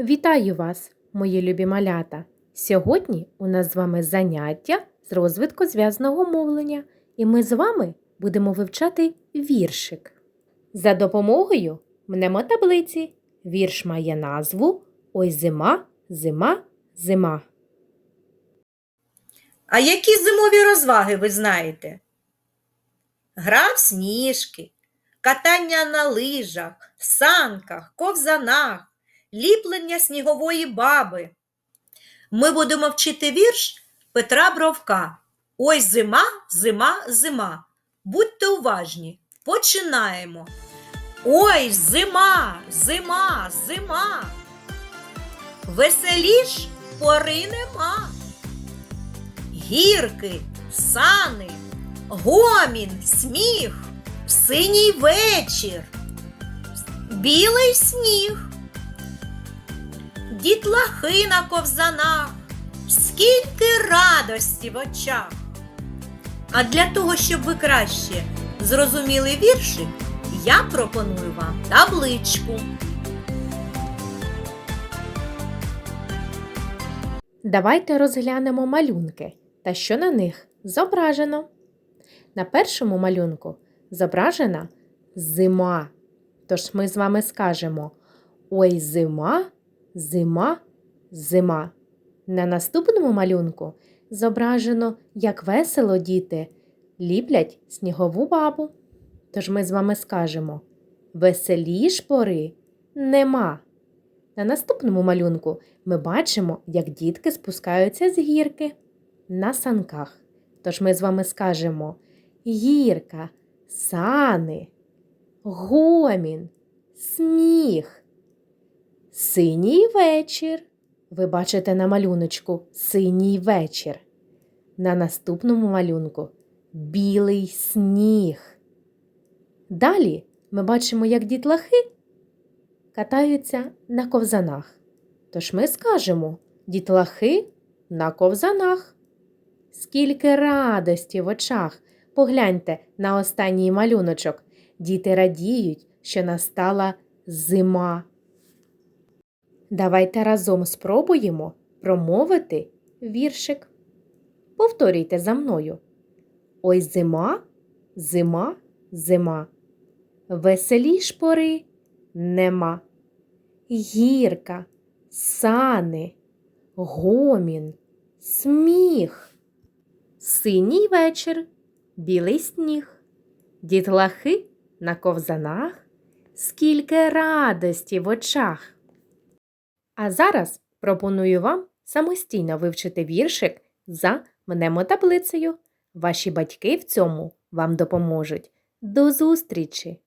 Вітаю вас, мої любі малята! Сьогодні у нас з вами заняття з розвитку зв'язного мовлення, і ми з вами будемо вивчати віршик. За допомогою мнемотаблиці вірш має назву Ой зима, зима, зима. А які зимові розваги ви знаєте? Гра в сніжки, катання на лижах, санках, ковзанах, ліплення снігової баби. Ми будемо вчити вірш Петра Бровка. Ой, зима, зима, зима. Будьте уважні. Починаємо. Ой, зима, зима, зима. Веселіш пори нема гірки, сани, гомін, сміх, синій вечір, білий сніг, дітлахи на ковзанах, скільки радості в очах. А для того, щоб ви краще зрозуміли віршик, я пропоную вам табличку. Давайте розглянемо малюнки та що на них зображено. На першому малюнку зображена зима. Тож ми з вами скажемо Ой, зима, зима, зима. На наступному малюнку зображено, як весело діти ліплять снігову бабу. Тож ми з вами скажемо Веселіш пори нема. На наступному малюнку ми бачимо, як дітки спускаються з гірки на санках. Тож ми з вами скажемо гірка, сани, гомін, сміх, синій вечір. Ви бачите на малюночку синій вечір. На наступному малюнку білий сніг. Далі ми бачимо, як дітлахи катаються на ковзанах. Тож ми скажемо дітлахи на ковзанах. Скільки радості в очах. Погляньте на останній малюночок. Діти радіють, що настала зима. Давайте разом спробуємо промовити віршик. Повторюйте за мною. Ой зима, зима, зима. Веселіш пори нема. Гірка, сани, гомін, сміх. Синій вечір, білий сніг, дітлахи на ковзанах, скільки радості в очах. А зараз пропоную вам самостійно вивчити віршик за мнемотаблицею. Ваші батьки в цьому вам допоможуть. До зустрічі!